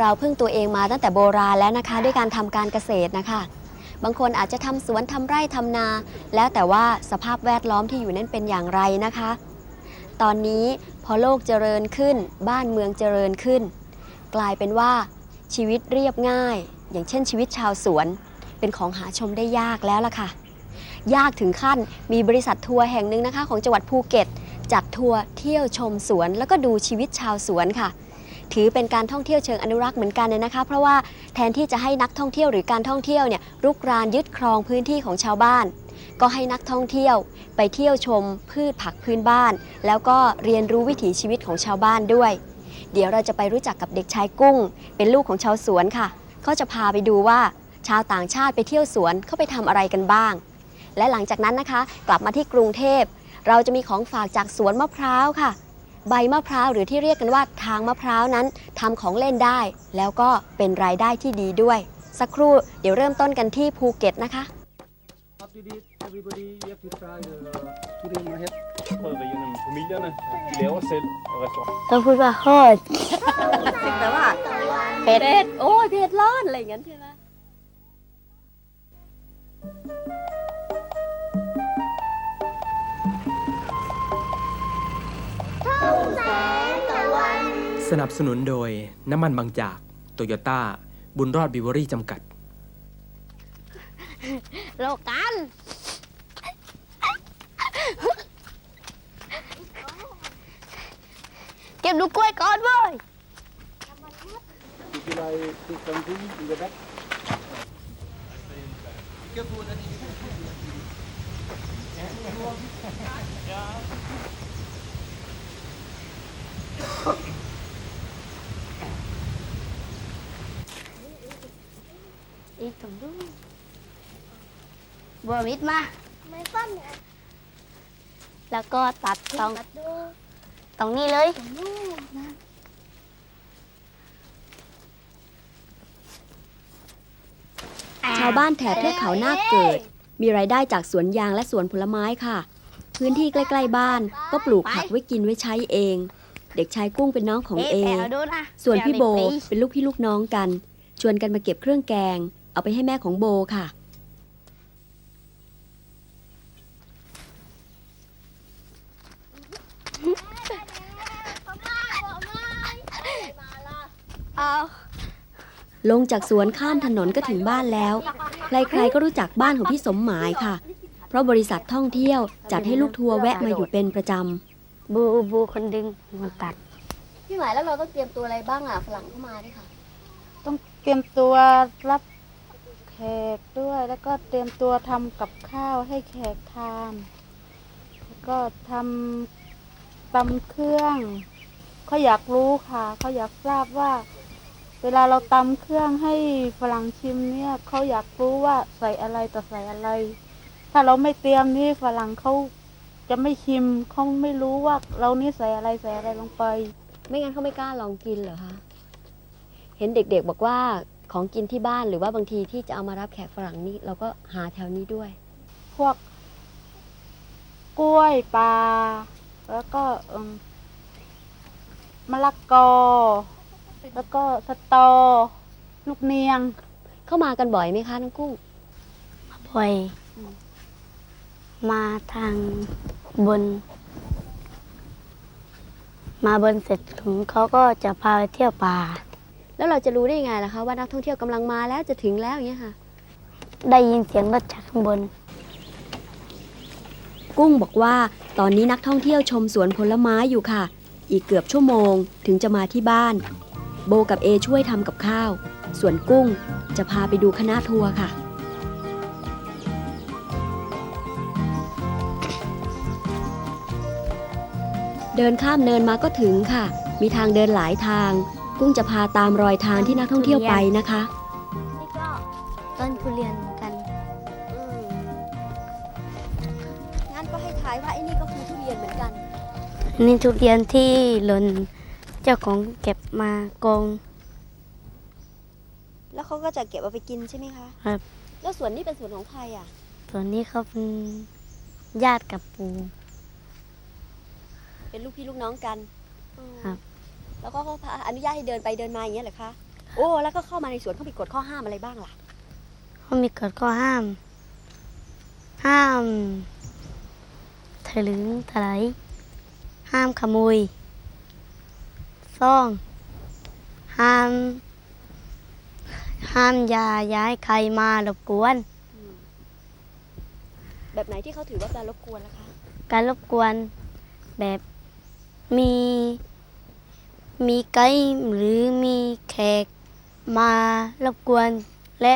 เราพึ่งตัวเองมาตั้งแต่โบราณแล้วนะคะ ด้วยการทำการเกษตรนะคะ บางคนอาจจะทำสวนทำไร่ทำนา แล้วแต่ว่าสภาพแวดล้อมที่อยู่นั้นเป็นอย่างไรนะคะ ตอนนี้พอโลกเจริญขึ้น บ้านเมืองเจริญขึ้น กลายเป็นว่าชีวิตเรียบง่าย อย่างเช่นชีวิตชาวสวน เป็นของหาชมได้ยากแล้วล่ะค่ะ ยากถึงขั้นมีบริษัททัวร์แห่งหนึ่งนะคะ ของจังหวัดภูเก็ตจัดทัวร์เที่ยวชมสวน แล้วก็ดูชีวิตชาวสวนค่ะ ถือเป็นการท่องเที่ยวเชิงอนุรักษ์เหมือนกันเลยนะคะ เพราะว่าแทนที่จะให้นักท่องเที่ยวหรือการท่องเที่ยวเนี่ยรุกรานยึดครองพื้นที่ของชาวบ้าน ก็ให้นักท่องเที่ยวไปเที่ยวชมพืชผักพื้นบ้าน แล้วก็เรียนรู้วิถีชีวิตของชาวบ้านด้วย เดี๋ยวเราจะไปรู้จักกับเด็กชายกุ้ง เป็นลูกของชาวสวนค่ะเขาจะพาไปดูว่าชาวต่างชาติไปเที่ยวสวนเขาไปทำอะไรกันบ้าง และหลังจากนั้นนะคะ กลับมาที่กรุงเทพ เราจะมีของฝากจากสวนมะพร้าวค่ะ ใบมะพร้าวหรือที่เรียกกันว่าทางมะพร้าวนั้นทำของเล่นได้ แล้วก็เป็นรายได้ที่ดีด้วย สักครู่เดี๋ยวเริ่มต้นกันที่ภูเก็ตนะคะ After this, everybody, you have to try the today my head. prøvet derhjemme med familierne. De laver selv restaurant. ต้องพูดว่าโคตรแปลว่าเผ็ด โอ้ยเผ็ดร้อน อะไรอย่างนั้นใช่ไหม สนับสนุนโดยน้ำมันบางจากโตโยต้า บุญรอดบิวเวอรี่จำกัด โลกัน เก็บลูกกล้วยก่อนเว้ย If you like put something in the back. อีกตรงนู้นบัวมิดมา ไม่ฟันเนี่ยแล้วก็ตัดตรงตัดดูตรงนี้เลยนู่นนะชาวบ้านแถบเทือกเขานาคเกิด มีรายได้จากสวนยางและสวนผลไม้ค่ะ พื้นที่ใกล้ ๆ บ้านก็ปลูกผักไว้กินไว้ใช้เอง เด็กชายกุ้งเป็นน้องของเอแปลดูนะส่วนพี่โบแปลดิเป็นลูกพี่ลูกน้องกัน ชวนกันมาเก็บเครื่องแกง เอาไปให้แม่ของโบค่ะ เอาลงจากสวนข้ามถนนก็ถึงบ้านแล้ว ใครๆก็รู้จักบ้านของพี่สมหมายค่ะ เพราะบริษัทท่องเที่ยวจัดให้ลูกทัวร์แวะมาอยู่เป็นประจบูบูคนดึงมันตัดำพี่หมายแล้วเราต้องเตรียมตัวอะไรบ้างอะฝรั่งเข้ามาด้วยค่ะ ต้องเตรียมตัวรับแขกด้วยแล้วก็เตรียมตัวทำกับข้าวให้แขกทานแล้วก็ทำตำเครื่องเขาอยากรู้ค่ะเขาอยากทราบว่า เวลาเราตำเครื่องให้ฝรั่งชิมเนี่ยเขาอยากรู้ว่าใส่อะไรต่อใส่อะไร ถ้าเราไม่เตรียมนี่ฝรั่งเขาจะไม่ชิมเขาไม่รู้ว่าเรานี่ใส่อะไรใส่อะไรลงไป ไม่งั้นเขาไม่กล้าลองกินเหรอคะเห็นเด็กๆบอกว่า ของกินที่บ้านหรือว่าบางทีที่จะเอามารับแขกฝรั่งนี่เราก็หาแถวนี้ด้วย พวก กล้วยปลาแล้วก็เอิ่มมะละกอ แล้วก็สตอ ลูกเนียง เข้ามากันบ่อยไหมคะน้องกุ้ง บ่อยมาทางบน มาบนเสร็จถึงเขาก็จะพาไปเที่ยวป่า แล้วเราจะรู้ได้ยังไงล่ะคะว่านักท่องเที่ยวกำลังมาแล้วจะถึงแล้วอย่างเงี้ยค่ะ ได้ยินเสียงรถจากข้างบน กุ้งบอกว่าตอนนี้นักท่องเที่ยวชมสวนผลไม้อยู่ค่ะ อีกเกือบชั่วโมงถึงจะมาที่บ้าน โบกับเอช่วยทำกับข้าว ส่วนกุ้งจะพาไปดูคณะทัวร์ค่ะ เดินข้ามเนินมาก็ถึงค่ะ มีทางเดินหลายทาง กุ้งจะพาตามรอยทางที่นักท่องเที่ยวไปนะคะ นี่ก็ต้นทุเรียนเหมือนกันงั้นก็ให้ถ่ายว่าไอ้นี่ก็คือทุเรียนเหมือนกัน นี่ทุเรียนที่หล่นเจ้าของเก็บมากอง แล้วเขาก็จะเก็บเอาไปกินใช่ไหมคะครับ แล้วสวนนี้เป็นสวนของใครอะ ส่วนนี้เขาเป็นญาติกับปู เป็นลูกพี่ลูกน้องกันครับ แล้วก็เขาพาอนุญาตให้เดินไปเดินมาอย่างเงี้ยเหรอคะ โอ้ แล้วก็เข้ามาในสวนเขามีกฎข้อห้ามอะไรบ้างล่ะ เขามีกฎข้อห้าม ห้ามถลึงถลายห้ามขโมยซ่อง ห้าม ห้ามอยาย้ายใครมารบกวน แบบไหนที่เขาถือว่าการรบกวนล่ะคะ การรบกวนแบบมี มีไกด์หรือมีแขกมารบกวน และ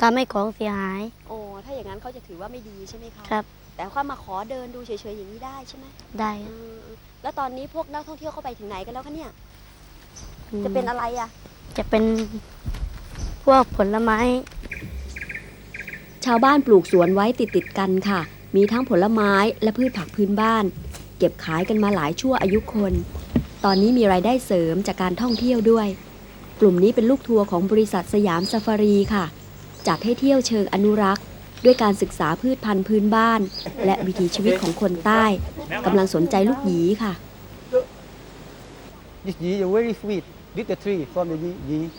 ทำให้ของเสียหาย โอ้ถ้าอย่างนั้นเขาจะถือว่าไม่ดีใช่ไหมคะครับ แต่เขามาขอเดินดูเฉยๆอย่างนี้ได้ใช่ไหมได้อืมแล้วตอนนี้พวกนักท่องเที่ยวเขาไปถึงไหนกันแล้วคะเนี่ยอืมจะเป็นอะไรอะจะเป็นพวกผลไม้ ชาวบ้านปลูกสวนไว้ติดติดๆกันค่ะ มีทั้งผลไม้และพืชผักพื้นบ้าน เก็บขายกันมาหลายชั่วอายุคน ตอนนี้มีรายได้เสริมจากการท่องเที่ยวด้วย กลุ่มนี้เป็นลูกทัวร์ของบริษัทสยามซาฟารีค่ะ จัดให้เที่ยวเชิงอนุรักษ์ ด้วยการศึกษาพืชพันธุ์พื้นบ้าน และวิถีชีวิตของคนใต้กำลังสนใจลูกหยีค่ะ This yeast is very sweet. This the tree from the ye- yeast.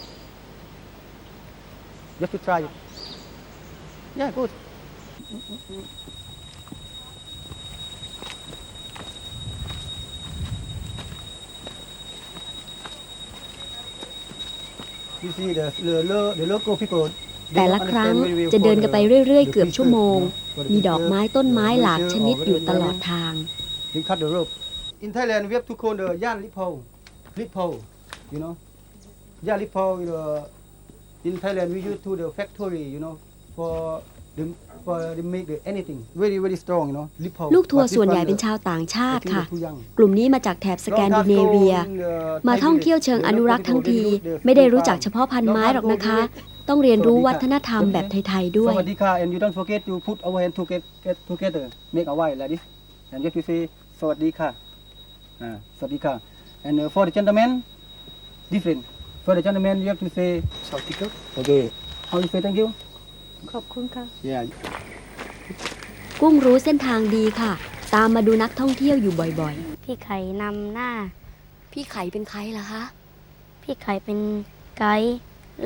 You have to try it. Yeah, good. You see the the lo- the local people. they แต่ don't ละครั้ง understand very well จะเดินกันไป for the- เรื่อยๆ the เกือบชั่วโมง preserve, for the มีดอกไม้ preserve, ต้นไม้ the หลาก nature ชนิด of อยู่ the ตลอด environment. ทาง They cut the rope. In Thailand, we have to call the yan lipo, lipo, you know. Yan lipo, you know, in Thailand we use to the factory, you know, for the for the make the anything very very strong, you know. Lipo. ลูกทัวร์ But this ส่วนใหญ่ one, เป็น the- ชาวต่างชา I ติ think ค่ะ they're too young. กลุ่มนี้มาจากแถบสแกนดิเนเวีย Long time ago in the มา Thai ท่องเที่ยว village, เชิง the อนุรักษ์ local ทั้ง people, ที they use the ไม่ได้ field รู้จัก farm. เฉพาะพันไม้หรอกนะคะ ต้องเรียนรู้วัฒนธรรมแบบไทย ๆ ด้วย Sawadika, and you don't forget to put our hand together, get together, make a Y like this. And you have to say Sawadika. Uh, Sawadika. And uh, for the gentleman, different. For the gentleman, you have to say Sawadika. Okay. How you say thank you? ขอบคุณค่ะ Yeah. กุ้งรู้เส้นทางดีค่ะ ตามมาดูนักท่องเที่ยวอยู่บ่อยพี่ไข่นำหน้า ๆ พี่ไข่เป็นใครล่ะคะ พี่ไข่เป็นไกด์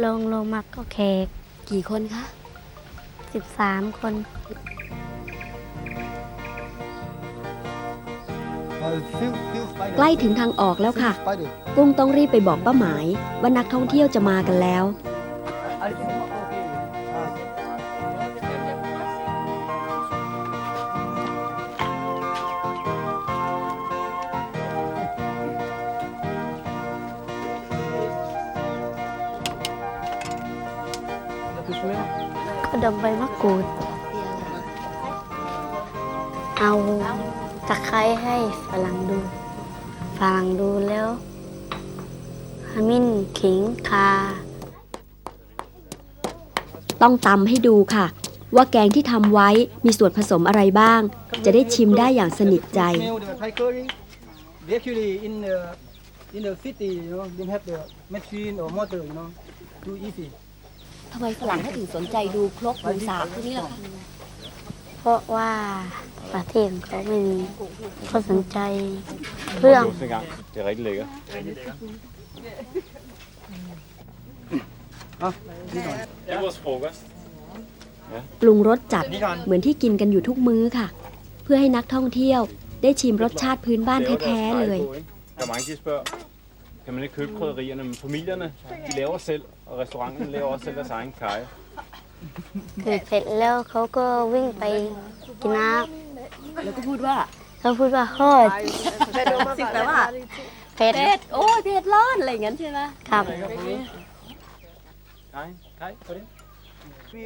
ลงลงมาก็แขก กี่คนคะ 13 คน Uh, few, few spider. ใกล้ถึงทางออกแล้วค่ะ Spider. กุ้งต้องรีบไปบอกป้าหมายว่านักท่องเที่ยวจะมากันแล้ว To smell. ก็ดมใบมะกรูด เอาตะไคร้ให้ฝรั่งดูฝรั่งดูแล้วขมิ้นขิงคา ต้องตำให้ดูค่ะ ว่าแกงที่ทำไว้มีส่วนผสมอะไรบ้าง จะได้ชิมได้อย่างสนิทใจ Smell the Thai curry. They actually in the in the city, you know, they have the machine or motor, you know, too easy. ทำไมฝรั่งเขาถึงสนใจดูครกดูสากพวกนี้ล่ะคะเพราะว่าประเทศของเขาไม่มีเขาสนใจเครื่อง Lås en gang. Det er rigtig lækkert. Ah, this one. Det er vores frokost. ปรุงรสจัดเหมือนที่กินกันอยู่ทุกมื้อค่ะ เพื่อให้นักท่องเที่ยวได้ชิมรสชาติพื้นบ้าน Laver แท้ deres ๆ steg เลย på, ikke? Der er mange, de spørger, kan man ikke købe krydderierne? Men familierne, de laver selv, og restauranterne laver også selv deres egen kaj. ถือเสร็จแล้วเขาก็วิ่งไปกินน้แล้วก็พูดว่าำเขาพูดว่าโคตรสิ่งแปลว่าเผ็ดเผ็ดโอ้ยเผ็ดร้อนอะไรอย่างนั้นใช่ไหมครับ Kaj? Kaj? På det?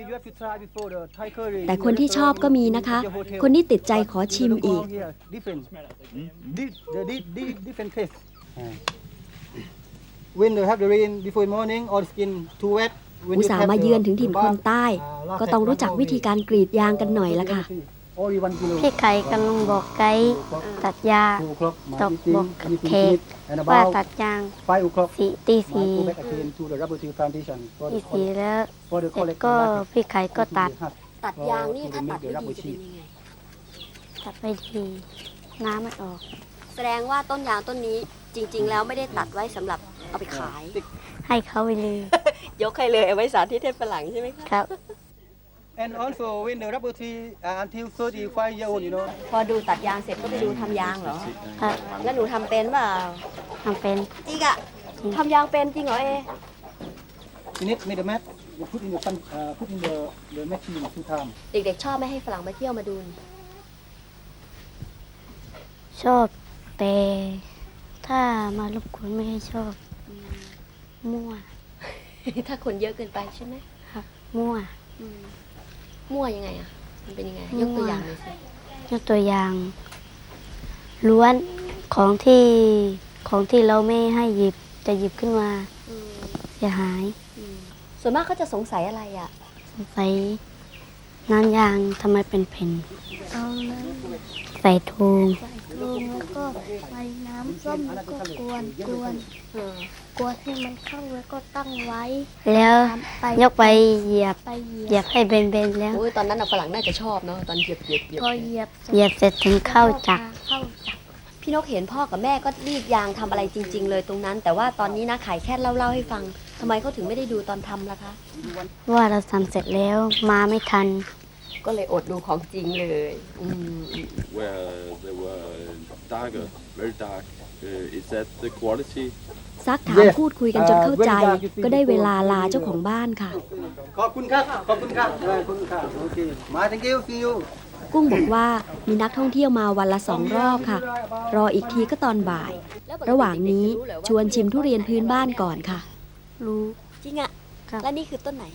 You have to try before the Thai curry. แต่คนที่ชอบก็มีนะคะคนที่ติดใจขอชิมอีก Different. When they have the rain before morning, or skin too wet. when อุ you ตส่าห์ have มา the- เยือนถึงถิ่น the คน bath, ใต้ uh, ก็ต้องรู้จักวิธีการกรีดยางกันหน่อยละค่ะ Only one kilo. พี่ไข่กำลังบอกไกด์ตัดยา Two o'clock. my ตก meeting, บอก meeting เขต finish, and ว่า about ตัดยาง five o'clock. สีตี I สี่ go back again to the rubber tree plantation for ตี the สี่ collect- แล้ว for the เสร็จ collect ก็ market. พี่ไข่ก็ตัด ตัดยางนี่ถ้าตัดไม่ดีจะเป็นยังไงตัดไม่ดีน้ำมันออก แสดงว่าต้นยางต้นนี้จจริง ๆ แล้วไม่ได้ตัดไว้สำหรับ เอาไปขาย ให้เขาไปเลย ยกให้เลยเอาไว้สาธิตให้ฝรั่งใช่ไหมคะครับ And also when the rubber tree uh, until 35 year old, you know, พอดูตัดยางเสร็จก็ไปดูทำยางเหรอ ครับแล้วหนูทำเป็นเปล่าทำเป็น จริงอะทำยางเป็นจริงเหรอเอ you need made a mat. You put in the sun, uh, put in the the machine two times. เด็กๆชอบไม่ให้ฝรั่งมาเที่ยวมาดูชอบแต่ถ้ามารบกวนไม่ให้ชอบ มั่ว ถ้าคนเยอะเกินไปใช่ไหมครับ มั่ว อืมมั่วยังไงอะมันเป็นยังไงมั่วยกตัวอย่างหน่อยสิยกตัวอย่าง ล้วนของที่ของที่เราไม่ให้หยิบจะหยิบขึ้นมาอืมเสียหายอืมส่วนมากเขาจะสงสัยอะไรอะสงสัยน้ำยางทำไมเป็นแผ่น เอาน้ใส่ทูงำใส่ลงแล้วก็ใส่น้ำส้มแล้วก็กวนกวนเออกวนให้มันเข้าแล้วก็ตั้งไว้แล้วทำไปยกไปเหยียบไปเหยีเหยียยบบให้เบนๆแล้ว โอ้ยตอนนั้นน่ะฝรั่งน่าจะชอบเนาะตอนเหยียบเหยียบเหยียบพอเหยียบเหยียบเสร็จถึงเข้าจักรเข้าจักรพี่นกเห็นพ่อกับแม่ก็รีดยางทำอะไรจริง ๆ เลยตรงนั้น แต่ว่าตอนนี้นะขายแค่เล่าๆให้ฟังทำไมเขาถึงไม่ได้ดูตอนทำล่ะคะ ว่าเราทำเสร็จแล้วมาไม่ทัน ก็เลยอดดูของจริงเลยอืม where they were darker, very dark. Uh, is that the quality? ซักถาม Yes พูดคุยกันจนเข้าใจ Uh, when dark you see ก็ได้เว before ลาลาเจ้าของบ้านค่ะ ขอบคุณครับ ขอบคุณครับขอบคุณครับโอเคมา thank you see you กุ้งบอกว่ามีนักท่องเที่ยวมาวันละสองรอบค่ะ รออีกทีก็ตอนบ่าย ระหว่างนี้ชวนชิมทุเรียนพื้นบ้านก่อนค่ะ รู้ จริงอะครับแล้วนี่คือต้นไหน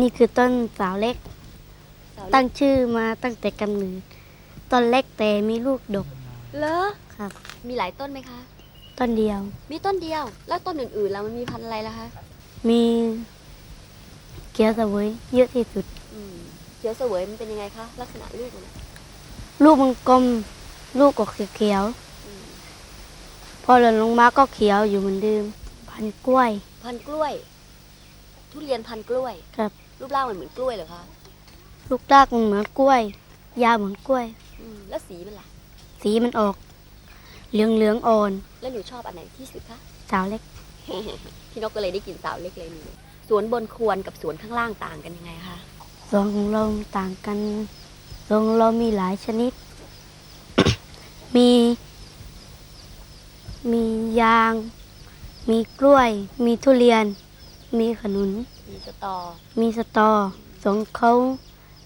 นี่คือต้นสาวเล็กสาวเล็ก ตั้งชื่อมาตั้งแต่กำเนิดต้นเล็กแต่มีลูกดกเหรอครับ มีหลายต้นไหมคะ ต้นเดียว มีต้นเดียว แล้วต้นอื่นๆแล้วมันมีพันธุ์อะไรล่ะคะ มีเกี๊ยวเสวยเยอะที่สุด อืมเขียวเสวยมันเป็นยังไงคะลักษณะลูกมันอะลูกมันกลมลูกก็เขียวอืมๆพอหล่นลงมาก็เขียวอยู่เหมือนเดิมพันกล้วย พันธุ์กล้วย ทุเรียนพันธุ์กล้วย ครับ รูปร่างมันเหมือนกล้วยเหรอคะ ลูกรากมันเหมือนกล้วย ยาวเหมือนกล้วย อืมแล้วสีมันล่ะ สีมันออก เหลืองเหลืองๆอ่อน แล้วหนูชอบอันไหนที่สุดคะ สาวเล็ก พี่นกก็เลยได้กินสาวเล็กเลยนี่สวนบนควรกับสวนข้างล่างต่างกันยังไงคะสวนของเราต่างกันสวนของเรามีหลายชนิด มี มียาง มีกล้วย มีทุเรียน มีขนุน มีสตอ มีสตอสวนเขา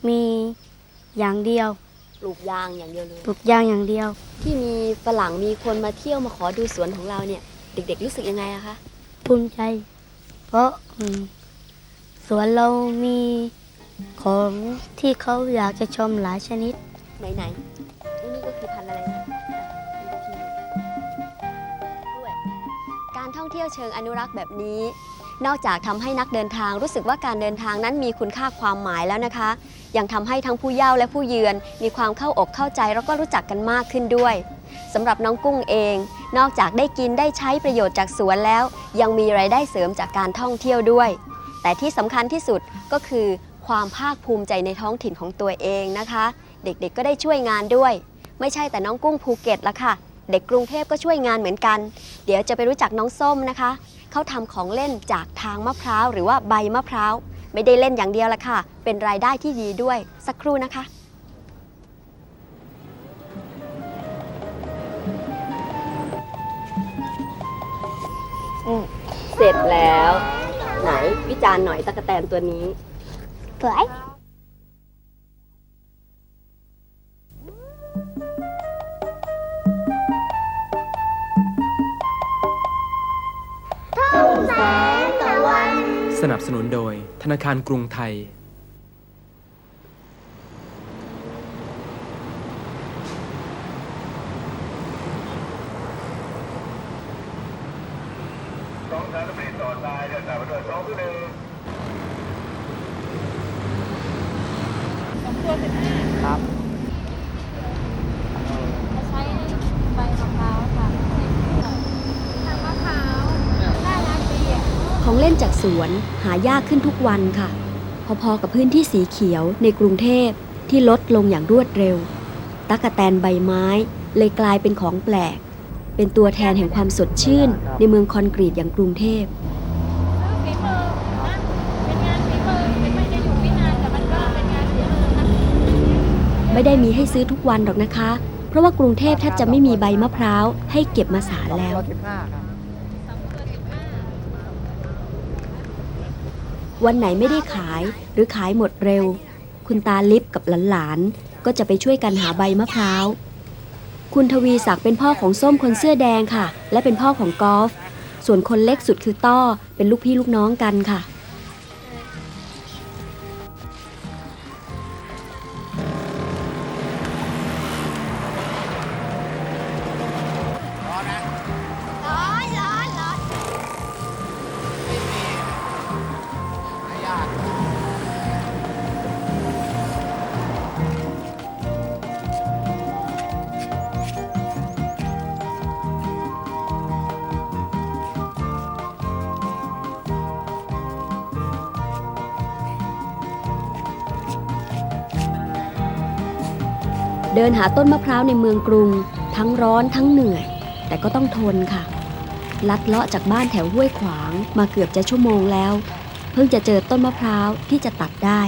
มีอย่างเดียวปลูกยางอย่างเดียวเลย ปลูกยางอย่างเดียว ที่มีฝรั่งมีคนมาเที่ยวมาขอดูสวนของเราเนี่ย เด็กๆรู้สึกยังไงอะคะภูมิใจ เพราะอืมสวนเรามีของที่เขาอยากจะชมหลายชนิด ไหนๆไอ้นี่ก็คือพันธุ์อะไรนะดูทีด้วยการท่องเที่ยวเชิงอนุรักษ์แบบนี้ นอกจากทำให้นักเดินทางรู้สึกว่าการเดินทางนั้นมีคุณค่าความหมายแล้วนะคะ ยังทำให้ทั้งผู้เย่าและผู้เยือน มีความเข้าอกเข้าใจแล้วก็รู้จักกันมากขึ้นด้วยสำหรับน้องกุ้งเอง นอกจากได้กินได้ใช้ประโยชน์จากสวนแล้ว ยังมีรายได้เสริมจากการท่องเที่ยวด้วย แต่ที่สำคัญที่สุดก็คือความภาคภูมิใจในท้องถิ่นของตัวเองนะคะ เด็กๆก็ได้ช่วยงานด้วย ไม่ใช่แต่น้องกุ้งภูเก็ตละค่ะ เด็กกรุงเทพก็ช่วยงานเหมือนกัน เดี๋ยวจะไปรู้จักน้องส้มนะคะ เขาทำของเล่นจากทางมะพร้าวหรือว่าใบมะพร้าว ไม่ได้เล่นอย่างเดียวละค่ะ เป็นรายได้ที่ดีด้วยสักครู่นะคะเสร็จแล้ว ไหนวิจารณ์หน่อยตะกแตนตัวนี้สวย นับสนุนโดยธนาคารกรุงไทยใช้ใบมะพร้าวค่ะทางมะพร้าวน่ารักดีอะของเล่นจากสวนหายากขึ้นทุกวันค่ะ พอๆกับพื้นที่สีเขียวในกรุงเทพที่ลดลงอย่างรวดเร็วตั๊กแตนใบไม้ เลยกลายเป็นของแปลก เป็นตัวแทนแห่งความสดชื่น ในเมืองคอนกรีตอย่างกรุงเทพฝีมือนะเป็นงานฝีมือเป็นไม่ได้อยู่ไม่นานแต่มันก็เป็นงานฝีมือนะไม่ได้มีให้ซื้อทุกวันหรอกนะคะ เพราะว่ากรุงเทพแทบจะไม่มีใบมะพร้าวให้เก็บมาสารแล้ว วันไหนไม่ได้ขายหรือขายหมดเร็ว คุณตาลิฟกับหลานๆ ก็จะไปช่วยกันหาใบมะพร้าว คุณทวีศักดิ์เป็นพ่อของส้มคนเสื้อแดงค่ะ และเป็นพ่อของกอล์ฟส่วนคนเล็กสุดคือต้อเป็นลูกพี่ลูกน้องกันค่ะ เดินหาต้นมะพร้าวในเมืองกรุง ทั้งร้อนทั้งเหนื่อย แต่ก็ต้องทนค่ะ ลัดเลาะจากบ้านแถวห้วยขวางมาเกือบจะชั่วโมงแล้ว เพิ่งจะเจอต้นมะพร้าวที่จะตัดได้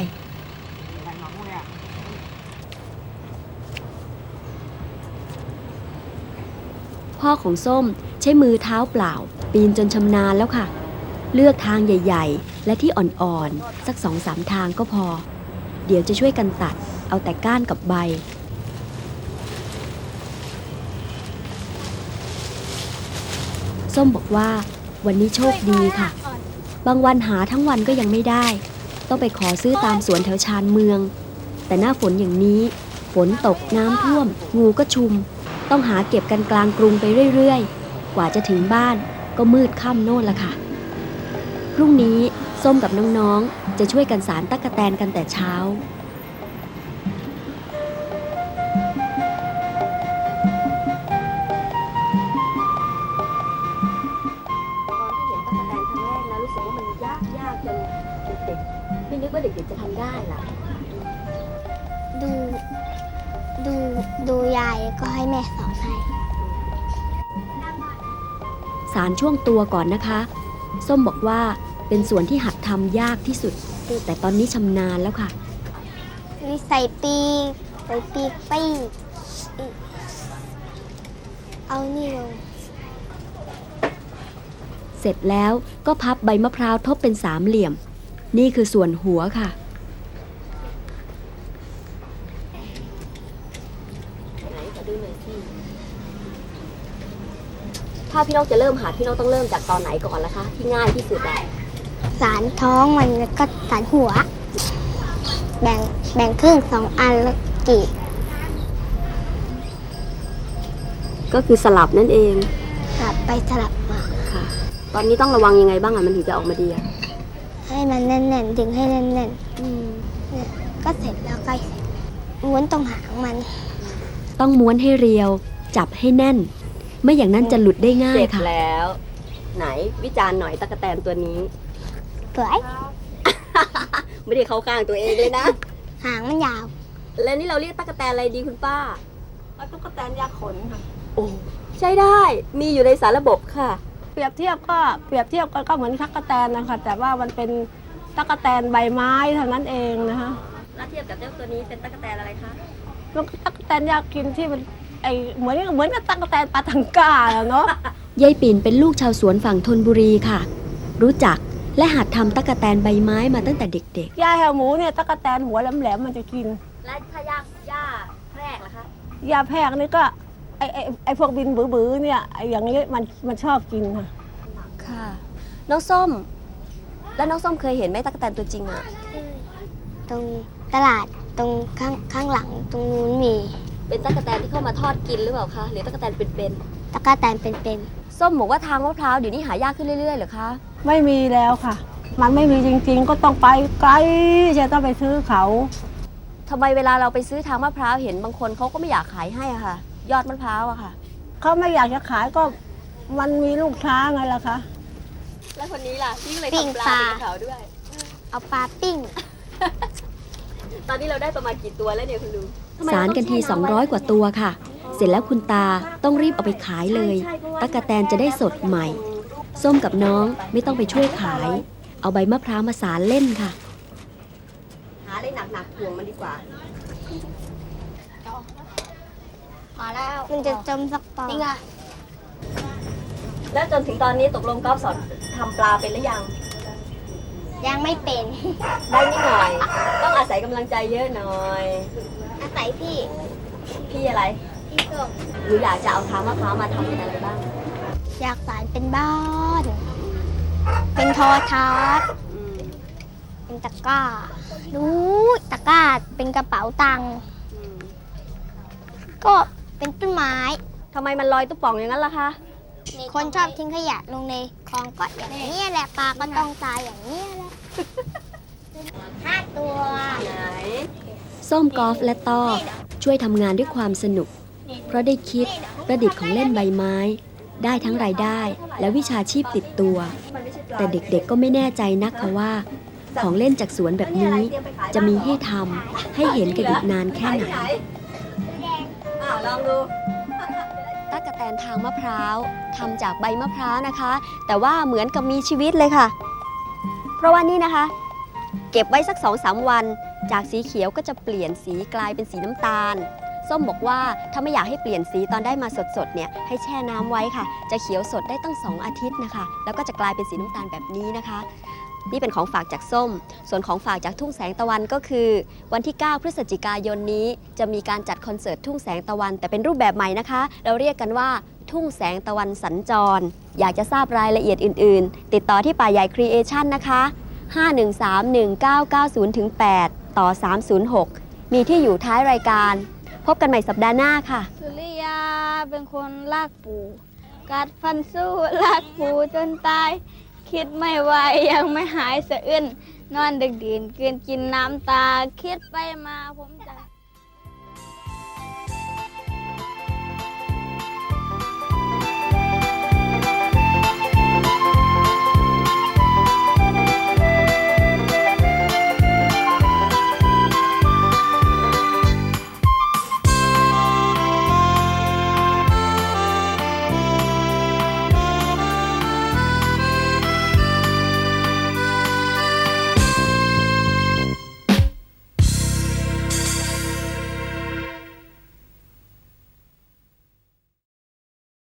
พ่อของส้มใช้มือเท้าเปล่า ปีนจนชำนาญแล้วค่ะ เลือกทางใหญ่ ๆ และที่อ่อน ๆ สักสองสามทางก็พอ เดี๋ยวจะช่วยกันตัด เอาแต่ก้านกับใบ ส้มบอกว่า วันนี้โชคดีค่ะ บางวันหาทั้งวันก็ยังไม่ได้ ต้องไปขอซื้อตามสวนแถวชานเมือง แต่หน้าฝนอย่างนี้ ฝนตกน้ำท่วม งูก็ชุม ต้องหาเก็บกันกลางกรุงไปเรื่อยๆ กว่าจะถึงบ้านก็มืดค่ำโน่นละค่ะ พรุ่งนี้ส้มกับน้องๆ จะช่วยกันสารตั๊กแตนกันแต่เช้า ด็กๆ ไม่นึกว่าเด็กๆจะทำได้ล่ะ ดู ดู ดูยายก็ให้แม่สอนให้สารช่วงตัวก่อนนะคะ ส้มบอกว่าเป็นส่วนที่หัดทำยากที่สุด แต่ตอนนี้ชำนาญแล้วค่ะนี่ใส่ปีกใส่ปีกปีกเอานี่ลงเสร็จแล้วก็พับใบมะพร้าวทบเป็นสามเหลี่ยม นี่คือส่วนหัวค่ะไหนขอดูหน่อยสิถ้าพี่น้องจะเริ่มหัดพี่น้องต้องเริ่มจากตอนไหนก่อนล่ะคะ ที่ง่ายที่สุดอะสารท้องมันแล้วก็สารหัว แบ่งแบ่งครึ่งสองอันแล้วกรีดก็คือสลับนั่นเอง สลับไปสลับมาค่ะตอนนี้ต้องระวังยังไงบ้างอะมันถึงจะออกมาดีอะ ให้มันแน่นๆ ดึงให้แน่นๆเนี่ยก็เสร็จแล้วใกล้เสร็จม้วนตรงหางมัน ต้องม้วนให้เรียว จับให้แน่น ไม่อย่างนั้นจะหลุดได้ง่ายค่ะ แล้ว ไหนวิจารณ์หน่อยตะกแตนตัวนี้ สวยไม่ได้เข้าข้างตัวเองเลยนะ หางมันยาว แล้วนี่เราเรียกตะกแตนอะไรดีคุณป้า ตุ๊กตายาขนค่ะ โอ้ใช่ได้มีอยู่ในสารระบบค่ะเปรียบเทียบก็เปรียบเทียบกันก็เหมือนตั๊กแตนนะคะแต่ว่ามันเป็นตั๊กแตนใบไม้เท่านั้นเองนะคะแล้วเทียบกับเจ้าตัวนี้เป็นตะกแตนอะไรคะแล้วก็ตั๊กแตนยากินที่มันไอเหมือนเหมือนกับตั๊กแตนปาทังก้าอะเนาะยายปิ่นเป็นลูกชาวสวนฝั่งธนบุรีค่ะ รู้จักและหัดทำตะกแตนใบไม้มาตั้งแต่เด็กยาแหวหมูเนี่ยตั๊กแตนหัวแหลมๆมันจะกินๆและถ้ายากย่าแพรกล่ะคะยาแพรกนี่ก็ ไอไอไอพวกบินบื้อๆเนี่ยไออย่างนี้มันมันชอบกินค่ะ ค่ะ น้องส้ม แล้วน้องส้มเคยเห็นไหมตะกแตนตัวจริงอะตรงตลาดตรงข้างข้างหลังตรงนู้นมีเป็นตะกแตนที่เข้ามาทอดกินหรือเปล่าคะหรือตะกแตนเป็นตะกร้าแตนเป็นๆส้มบอกว่าทางมะพร้าวเดี๋ยวนี้หายากขึ้นเรื่อยๆเหรอคะ ไม่มีแล้วค่ะ มันไม่มีจริงๆ ก็ต้องไปไกลจะต้องไปซื้อเขา ทำไมเวลาเราไปซื้อทางมะพร้าวเห็นบางคนเขาก็ไม่อยากขายให้อะค่ะ ยอดมะพร้าวอะค่ะ เขาไม่อยากจะขายก็มันมีลูกช้าไงล่ะคะ แล้วคนนี้ล่ะที่เลยปิ้งทำปปลาลา เป็นเขาด้วยๆเอาปลาปิ้ง ตอนนี้เราได้ประมาณกี่ตัวแล้วเนี่ยคุณลุงสารกันที200 กว่าตัวค่ะ เสร็จแล้วคุณตาต้องรีบเอาไปขายเลย ตะกะแตนจะได้สดใหม่ ส้มกับน้องไม่ต้องไปช่วยขาย เอาใบมะพร้าวมาสารเล่นค่ะ หาได้หนักๆห่วงมันดีกว่า มาแล้วมันจะจมสักตอนนี่ไงแล้วจนถึงตอนนี้ตกลงกอล์ฟสอนทำปลาเป็นหรือยัง ยังไม่เป็น ได้นิดหน่อย ต้องอาศัยกำลังใจเยอะหน่อย อาศัยพี่ พี่อะไร พี่ส้มหนูอยากจะเอาเท้ามะพร้าวมาทำเป็นอะไรบ้าง อยากสารเป็นบ้าน เป็นโทอทัศน์เป็นตะกร้าดูตะกร้าเป็นกระเป๋าตังค์ ก็ เป็นต้นไม้ ทำไมมันลอยตุ๊บป่องอย่างนั้นล่ะคะ คนชอบทิ้งขยะลงในคลองก็อย่างนี้ยแหละปลาก็ต้องตายอย่างนี้ยแหละห้าตัวไหนส้มกอล์ฟและต้อช่วยทำงานด้วยความสนุก เพราะได้คิดประดิษฐ์ของเล่นใบไม้ ได้ทั้งรายได้และวิชาชีพติดตัว แต่เด็กๆก็ไม่แน่ใจนักค่ะว่า ของเล่นจากสวนแบบนี้ จะมีให้ทำให้เห็นกันอีกนานแค่ไหนอ้าว ลองดูตะกะแตนทางมะพร้าวทำจากใบมะพร้าวนะคะ แต่ว่าเหมือนกับมีชีวิตเลยค่ะ เพราะว่านี่นะคะ เก็บไว้สักสองสามวัน จากสีเขียวก็จะเปลี่ยนสีกลายเป็นสีน้ำตาล ส้มบอกว่าถ้าไม่อยากให้เปลี่ยนสีตอนได้มาสดๆเนี่ยให้แช่น้ำไว้ค่ะ จะเขียวสดได้ตั้ง2อาทิตย์นะคะ แล้วก็จะกลายเป็นสีน้ำตาลแบบนี้นะคะ นี่เป็นของฝากจากส้ม ส่วนของฝากจากทุ่งแสงตะวันก็คือ วันที่ 9 พฤศจิกายนนี้ จะมีการจัดคอนเสิร์ตทุ่งแสงตะวัน แต่เป็นรูปแบบใหม่นะคะ เราเรียกกันว่าทุ่งแสงตะวันสัญจร อยากจะทราบรายละเอียดอื่น ๆ ติดต่อที่ป่าใหญ่ครีเอชั่นนะคะ 5131990-8 ต่อ 306 มีที่อยู่ท้ายรายการ พบกันใหม่สัปดาห์หน้าค่ะ สุริยาเป็นคนลากปูกัดฟันสู้ลากปูจนตาย คิดไม่ไหวยังไม่หายสะอื้นนอนดึกดื่นเกินกินน้ำตา คิดไปมาผมจะ